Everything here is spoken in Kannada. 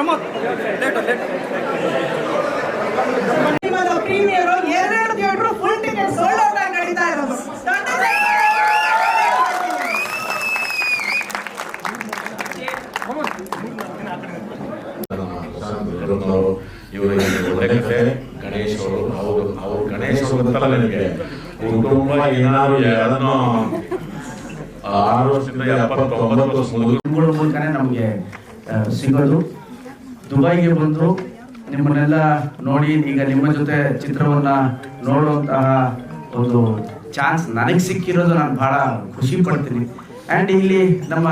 ಪ್ರಮೋದ್. ಲೇಟ್ ಲೇಟ್ ಸಿನಿಮಾದ ಪ್ರೀಮಿಯರ್ ಎರಡು theatre full ticket sold out ಆಗಿ ನಡೀತಾ ಇರೋದು. ಅವರು ಇವರು ಒಳ್ಳೆ ಗಣೇಶ್ ಅವರು ಅವರು ಅವರು ಗಣೇಶ್ ಅವರು ಗೊತ್ತಲ್ಲ ನನಗೆ ಕುಟುಂಬ ಏನಾದ್ರು ಅದನ್ನು ಆರು ವರ್ಷದಿಂದ ಎಪ್ಪತ್ತೊಂಬತ್ತು ವರ್ಷ ಮೂಲಕನೇ ನಮಗೆ ಸಿಗೋದು. ದುಬೈಗೆ ಬಂದು ನಿಮ್ಮನ್ನೆಲ್ಲ ನೋಡಿ ಈಗ ನಿಮ್ಮ ಜೊತೆ ಚಿತ್ರವನ್ನ ನೋಡುವಂತಹ ಒಂದು ಚಾನ್ಸ್ ನನಗೆ ಸಿಕ್ಕಿರೋದು ನಾನು ಬಹಳ ಖುಷಿ ಪಡ್ತೀನಿ. ಆ್ಯಂಡ್ ಇಲ್ಲಿ ನಮ್ಮ